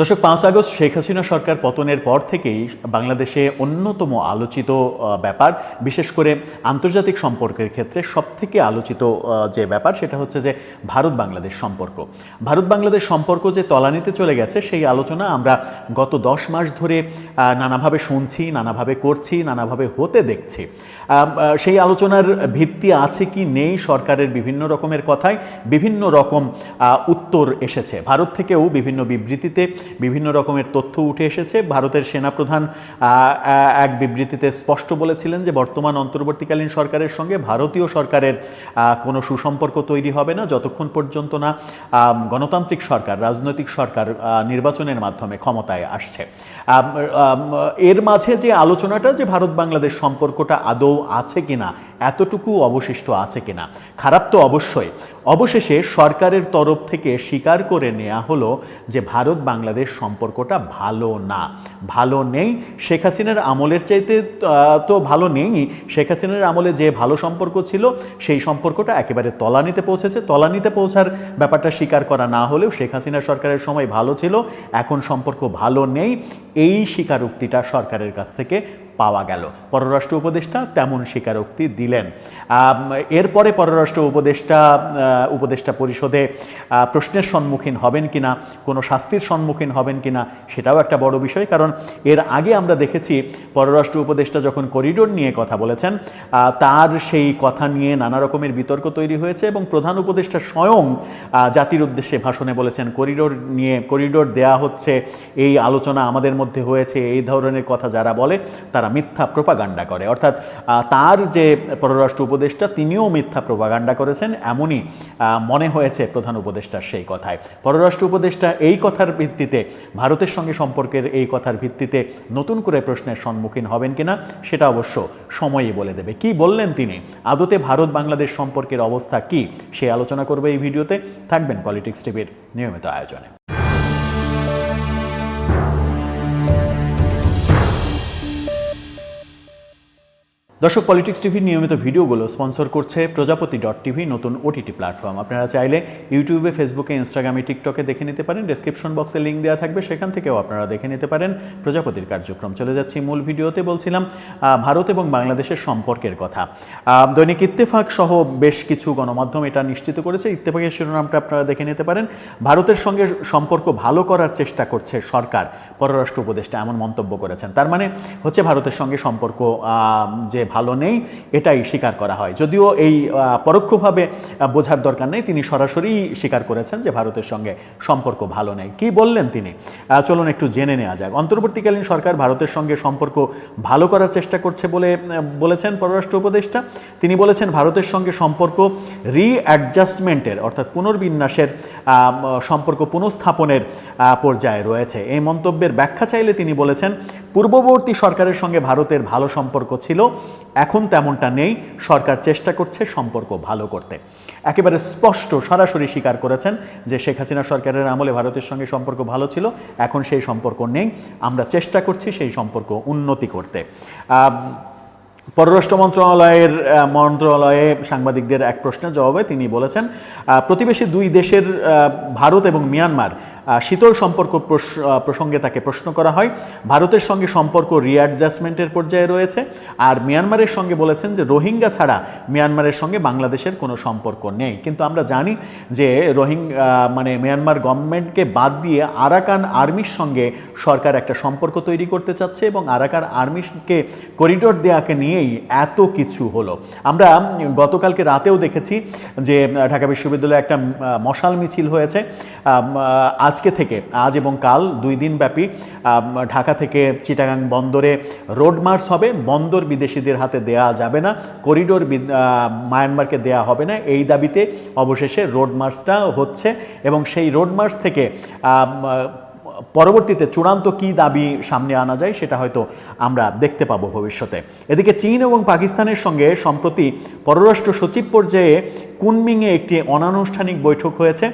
দর্শক, পাঁচ আগস্ট শেখ হাসিনা সরকার পতনের পর থেকেই বাংলাদেশে অন্যতম আলোচিত ব্যাপার। বিশেষ করে আন্তর্জাতিক সম্পর্কের ক্ষেত্রে সবথেকে আলোচিত যে ব্যাপার সেটা হচ্ছে যে ভারত বাংলাদেশ সম্পর্ক। ভারত বাংলাদেশ সম্পর্ক যে তলানিতে চলে গেছে সেই আলোচনা আমরা গত দশ মাস ধরে নানাভাবে শুনছি, নানাভাবে করছি, নানাভাবে হতে দেখছি। সেই আলোচনার ভিত্তি আছে কি নেই সরকারের বিভিন্ন রকমের কথায়? বিভিন্ন রকম উত্তর এসেছে। ভারত থেকেও বিভিন্ন বিবৃতিতে বিভিন্ন রকমের তথ্য উঠে এসেছে। ভারতের সেনাপ্রধান এক বিবৃতিতে স্পষ্ট বলেছিলেন যে, বর্তমান অন্তর্বর্তীকালীন সরকারের সঙ্গে ভারতীয় সরকারের কোনো সুসম্পর্ক তৈরি হবে না। যতক্ষণ পর্যন্ত না গণতান্ত্রিক সরকার, রাজনৈতিক সরকার নির্বাচনের মাধ্যমে ক্ষমতায় আসছে। এর মাঝে যে আলোচনাটা যে ভারত বাংলাদেশ সম্পর্কটা আদৌ আছে কিনা এতটুকু অবশিষ্ট আছে কিনা? খারাপ তো অবশ্যই। অবশেষে সরকারের তরফ থেকে স্বীকার করে নেওয়া হলো যে ভারত বাংলাদেশ সম্পর্কটা ভালো না। ভালো নেই, শেখ হাসিনার আমলের চাইতে তো ভালো নেই। শেখ হাসিনার আমলে যে ভালো সম্পর্ক ছিল, সেই সম্পর্কটা একেবারে তলানিতে পৌঁছেছে। তলানিতে পৌঁছার ব্যাপারটা স্বীকার করা না হলেও শেখ হাসিনা সরকারের সময় ভালো ছিল, এখন সম্পর্ক ভালো নেই। এই স্বীকারোক্তিটা সরকারের কাছ থেকে পাওয়া গেল। পররাষ্ট্র উপদেষ্টা তেমন স্বীকারোক্তি দিলেন। এরপরে পররাষ্ট্র উপদেষ্টা উপদেষ্টা পরিষদে প্রশ্নের সম্মুখীন হবেন কিনা, কোনো শাস্তির সম্মুখীন হবেন কিনা, সেটাও একটা বড় বিষয়। কারণ এর আগে আমরা দেখেছি, পররাষ্ট্র উপদেষ্টা যখন করিডোর নিয়ে কথা বলেছেন তার সেই কথা নিয়ে নানা রকমের বিতর্ক তৈরি হয়েছে এবং প্রধান উপদেষ্টা স্বয়ং জাতির উদ্দেশ্যে ভাষণে বলেছেন, করিডোর নিয়ে, করিডোর দেয়া হচ্ছে, এই আলোচনা আমাদের মধ্যে হয়েছে, এই ধরনের কথা যারা বলে, তারা মিথ্যা প্রোপাগান্ডা করে। অর্থাৎ তার যে পররাষ্ট্র উপদেষ্টা, তিনিও মিথ্যা প্রোপাগান্ডা করেছেন, এমনই মনে হয়েছে প্রধান উপদেষ্টার সেই কথায়। পররাষ্ট্র উপদেষ্টা এই কথার ভিত্তিতে, ভারতের সঙ্গে সম্পর্কের এই কথার ভিত্তিতে নতুন করে প্রশ্নের সম্মুখীন হবেন কিনা, সেটা অবশ্য সময়ই বলে দেবে। কি বললেন তিনি? আদতে ভারত বাংলাদেশ সম্পর্কের অবস্থা কি? সে আলোচনা করবে এই ভিডিওতে। থাকবেন পলিটিক্স টিভির নিয়মিত আয়োজনে। দর্শক পলিটিক্স টিভির নিয়মিত ভিডিওগুলো স্পন্সর করছে প্রজাপতি ডট টিভি নতুন ওটিটি প্ল্যাটফর্ম আপনারা চাইলে ইউটিউবে ফেসবুকে ইনস্টাগ্রামে টিকটকে দেখে নিতে পারেন। ডেসক্রিপশন বক্সে লিঙ্ক দেওয়া থাকবে। সেখান থেকেও আপনারা দেখে নিতে পারেন প্রজাপতির কার্যক্রম। চলে যাচ্ছি মূল ভিডিওতে। বলছিলাম ভারত এবং বাংলাদেশের সম্পর্কের কথা। দৈনিক ইত্তেফাক সহ বেশ কিছু গণমাধ্যম এটা নিশ্চিত করেছে। ইত্তেফাকের শিরোনামটা আপনারা দেখে নিতে পারেন। ভারতের সঙ্গে সম্পর্ক ভালো করার চেষ্টা করছে সরকার। পররাষ্ট্র উপদেষ্টা এমন মন্তব্য করেছেন। তার মানে হচ্ছে ভারতের সঙ্গে সম্পর্ক যে ভালো নেই, এটাই স্বীকার করা হয়। যদিও এই পরোক্ষভাবে বোঝার দরকার নেই, তিনি সরাসরি স্বীকার করেছেন যে ভারতের সঙ্গে সম্পর্ক ভালো নেই। কি বললেন তিনি? চলুন একটু জেনে নেওয়া যাক। অন্তর্বর্তীকালীন সরকার ভারতের সঙ্গে সম্পর্ক ভালো করার চেষ্টা করছে বলে বলেছেন পররাষ্ট্র উপদেষ্টা। তিনি বলেছেন ভারতের সঙ্গে সম্পর্ক রিঅ্যাডজাস্টমেন্টের অর্থাৎ পুনর্বিন্যাসের সম্পর্ক পুনঃস্থাপনের পর্যায়ে রয়েছে। এই মন্তব্যের ব্যাখ্যা চাইলে তিনি বলেছেন, পূর্ববর্তী সরকারের সঙ্গে ভারতের ভালো সম্পর্ক ছিল এখন তেমনটা নেই, সরকার চেষ্টা করছে সম্পর্ক ভালো করতে। একেবারে স্পষ্ট, সরাসরি স্বীকার করেছেন যে শেখ হাসিনা সরকারের আমলে ভারতের সঙ্গে সম্পর্ক ভালো ছিল, এখন সেই সম্পর্ক নেই। আমরা চেষ্টা করছি সেই সম্পর্ক উন্নতি করতে। পররাষ্ট্র মন্ত্রণালয়ের মন্ত্রণালয়ে সাংবাদিকদের এক প্রশ্নের জবাবে তিনি বলেছেন প্রতিবেশী দুই দেশের ভারত এবং মিয়ানমার শীতল সম্পর্ক প্রস- প্রসঙ্গে তাকে প্রশ্ন করা হয়। ভারতের সঙ্গে সম্পর্ক রিঅ্যাডজাস্টমেন্টের পর্যায়ে রয়েছে আর মিয়ানমারের সঙ্গে বলেছেন যে রোহিঙ্গা ছাড়া মিয়ানমারের সঙ্গে বাংলাদেশের কোনো সম্পর্ক নেই। কিন্তু আমরা জানি যে রোহিঙ্গা মানে মিয়ানমার গভর্নমেন্টকে বাদ দিয়ে আরাকান আর্মির সঙ্গে সরকার একটা সম্পর্ক তৈরি করতে চাচ্ছে এবং আরাকান আর্মিকে করিডোর দেয়াকে নিয়েই এত কিছু হলো। আমরা গতকালকে রাতেও দেখেছি যে ঢাকা বিশ্ববিদ্যালয়ে একটা মশাল মিছিল হয়েছে। আহ, আজকে থেকে, আজ এবং কাল দুই দিন ব্যাপী ঢাকা থেকে চিটাগাং বন্দরে রোড মার্চ হবে। বন্দর বিদেশিদের হাতে দেয়া যাবে না, করিডোর মায়ানমারকে দেয়া হবে না। এই দাবিতে অবশেষে রোড মার্চটা হচ্ছে এবং সেই রোড মার্চ থেকে পরবর্তীতে চূড়ান্ত কি দাবি সামনে আনা যায় সেটা হয়তো আমরা দেখতে পাবো ভবিষ্যতে। এদিকে চীন এবং পাকিস্তানের সঙ্গে সম্প্রতি পররাষ্ট্র সচিব পর্যায়ে কুনমিংয়ে একটি অনানুষ্ঠানিক বৈঠক হয়েছে।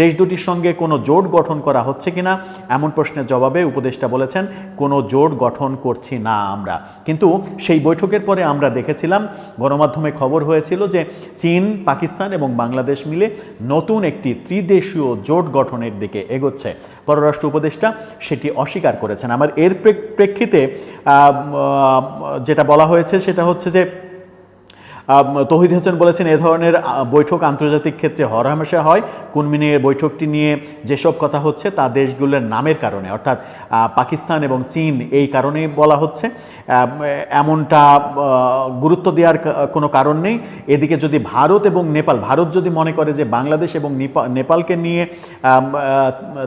দেশ দুটির সঙ্গে কোনো জোট গঠন করা হচ্ছে কিনা এমন প্রশ্নের জবাবে উপদেষ্টা বলেছেন, কোনো জোট গঠন করছি না আমরা। কিন্তু সেই বৈঠকের পরে আমরা দেখেছিলাম, গণমাধ্যমে খবর হয়েছিল যে চীন, পাকিস্তান এবং বাংলাদেশ মিলে নতুন একটি ত্রিদেশীয় জোট গঠনের দিকে এগোচ্ছে। পররাষ্ট্র উপদেষ্টা সেটি অস্বীকার করেছেন। আমার এর প্রেক্ষিতে যেটা বলা হয়েছে সেটা হচ্ছে যে তৌহিদ হোসেন বলেছেন, এ ধরনের বৈঠক আন্তর্জাতিক ক্ষেত্রে হরহামেশা হয়। কুনমিনের বৈঠকটি নিয়ে যেসব কথা হচ্ছে, তা দেশগুলোর নামের কারণে, অর্থাৎ পাকিস্তান এবং চীন এই কারণেই বলা হচ্ছে। এমনটা গুরুত্ব দেওয়ার কোনো কারণ নেই। এদিকে যদি ভারত এবং নেপাল, ভারত যদি মনে করে যে বাংলাদেশ এবং নেপা- নেপালকে নিয়ে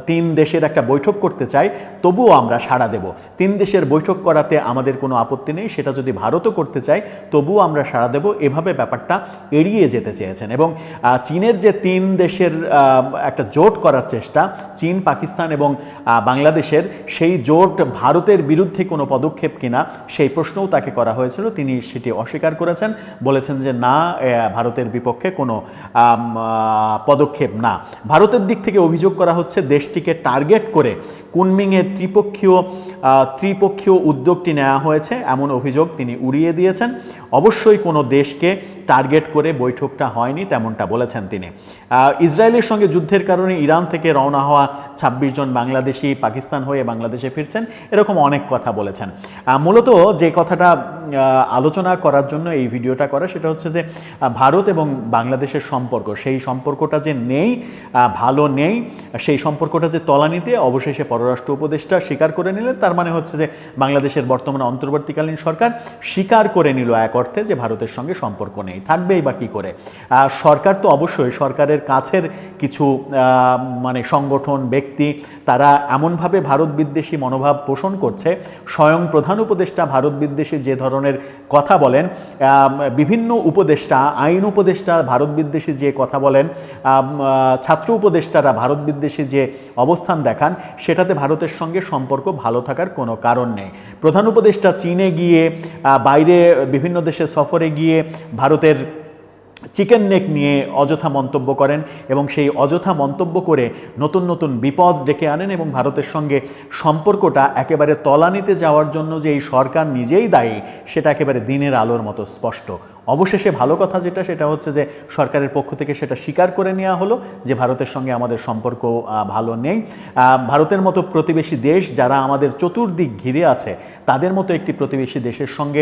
তিন দেশের একটা বৈঠক করতে চায়, তবুও আমরা সাড়া দেব। তিন দেশের বৈঠক করাতে আমাদের কোনো আপত্তি নেই, সেটা যদি ভারতও করতে চায়, তবুও আমরা সাড়া দেব। এভাবে ব্যাপারটা এড়িয়ে যেতে চেয়েছেন। এবং চীনের যে তিন দেশের একটা জোট করার চেষ্টা, চীন, পাকিস্তান এবং বাংলাদেশের, সেই জোট ভারতের বিরুদ্ধে কোনো পদক্ষেপ কিনা, সেই প্রশ্নও তাকে করা হয়েছিল। তিনি সেটি অস্বীকার করেছেন, বলেছেন যে না ভারতের বিপক্ষে কোনো পদক্ষেপ না। ভারতের দিক থেকে অভিযোগ করা হচ্ছে, দেশটিকে টার্গেট করে কুনমিংয়ের ত্রিপক্ষীয় ত্রিপক্ষীয় উদ্যোগটি নেওয়া হয়েছে। এমন অভিযোগ তিনি উড়িয়ে দিয়েছেন। অবশ্যই কোনো দেশকে টার্গেট করে বৈঠকটা হয়নি তেমনটা বলেছেন তিনি। ইসরায়েলের সঙ্গে যুদ্ধের কারণে ইরান থেকে রওনা হওয়া ছাব্বিশ জন বাংলাদেশি পাকিস্তান হয়ে বাংলাদেশে ফিরছেন, এরকম অনেক কথা বলেছেন। মূলত যে কথাটা আলোচনা করার জন্য এই ভিডিওটা করা, সেটা হচ্ছে যে ভারত এবং বাংলাদেশের সম্পর্ক, সেই সম্পর্কটা যে নেই ভালো নেই, সেই সম্পর্কটা যে তলানিতে, অবশেষে পররাষ্ট্র উপদেষ্টা স্বীকার করে নিলেন, তার মানে হচ্ছে যে বাংলাদেশের বর্তমান অন্তর্বর্তীকালীন সরকার স্বীকার করে নিল এক অর্থে যে ভারতের সঙ্গে সম্পর্ক নেই। থাকবেই বা কী করে? সরকার তো অবশ্যই সরকারের কাছের কিছু মানে সংগঠন, ব্যক্তি, তারা এমনভাবে ভারত বিদ্বেষী মনোভাব পোষণ করছে, স্বয়ং প্রধান উপদেষ্টা ভারত বিদ্বেষী যে ধরনের কথা বলেন বিভিন্ন উপদেষ্টা, আইন উপদেষ্টা ভারত বিদ্বেষী যে কথা বলেন ছাত্র উপদেষ্টারা ভারত বিদ্বেষী যে অবস্থান দেখান, সেটাতে ভারতের সঙ্গে সম্পর্ক ভালো থাকার কোনো কারণ নেই। প্রধান উপদেষ্টা চীনে গিয়ে বাইরে বিভিন্ন দেশে সফরে গিয়ে ভারতের চিকেন নেক নিয়ে অযথা মন্তব্য করেন এবং সেই অযথা মন্তব্য করে নতুন নতুন বিপদ ডেকে আনেন এবং ভারতের সঙ্গে সম্পর্কটা একেবারে তলানিতে যাওয়ার জন্য যে এই সরকার নিজেই দায়ী, সেটা একেবারে দিনের আলোর মতো স্পষ্ট অবশেষে ভালো কথা যেটা, সেটা হচ্ছে যে সরকারের পক্ষ থেকে সেটা স্বীকার করে নেওয়া হলো যে ভারতের সঙ্গে আমাদের সম্পর্ক ভালো নেই। ভারতের মতো প্রতিবেশী দেশ যারা আমাদের চতুর্দিক ঘিরে আছে, তাদের মতো একটি প্রতিবেশী দেশের সঙ্গে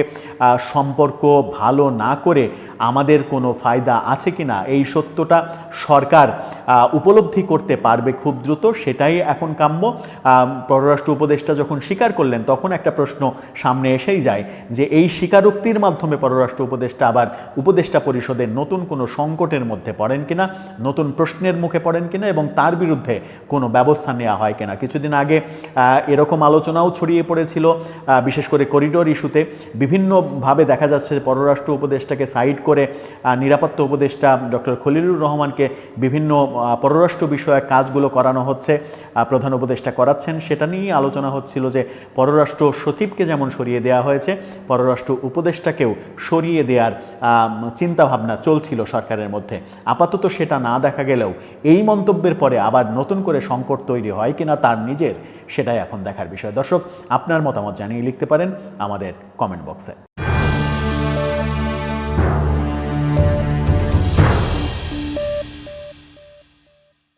সম্পর্ক ভালো না করে আমাদের কোনো ফায়দা আছে কি না এই সত্যটা সরকার উপলব্ধি করতে পারবে খুব দ্রুত, সেটাই এখন কাম্য। পররাষ্ট্র উপদেষ্টা যখন স্বীকার করলেন, তখন একটা প্রশ্ন সামনে এসেই যায় যে এই স্বীকারোক্তির মাধ্যমে পররাষ্ট্র উপদেষ্টা আবার উপদেষ্টা পরিষদের নতুন কোনো সংকটের মধ্যে পড়েন কিনা, নতুন প্রশ্নের মুখে পড়েন কিনা এবং তার বিরুদ্ধে কোনো ব্যবস্থা নেওয়া হয় কিনা। কিছুদিন আগে এরকম আলোচনাও ছড়িয়ে পড়েছিল। বিশেষ করে করিডোর ইস্যুতে বিভিন্নভাবে দেখা যাচ্ছে পররাষ্ট্র উপদেষ্টাকে সাইড করে নিরাপত্তা উপদেষ্টা ডক্টর খলিলুর রহমানকে বিভিন্ন পররাষ্ট্র বিষয়ক কাজগুলো করানো হচ্ছে। প্রধান উপদেষ্টা করাচ্ছেন সেটা নিয়েই আলোচনা হচ্ছিল যে পররাষ্ট্র সচিবকে যেমন সরিয়ে দেওয়া হয়েছে, পররাষ্ট্র উপদেষ্টাকেও সরিয়ে দেওয়ার চিন্তাভাবনা চলছিল সরকারের মধ্যে। আপাতত সেটা না দেখা গেলেও এই মন্তব্যের পরে আবার নতুন করে সংকট তৈরি হয় কিনা তার নিজের, সেটাই এখন দেখার বিষয়। দর্শক, আপনার মতামত জানিয়ে লিখতে পারেন আমাদের কমেন্ট বক্সে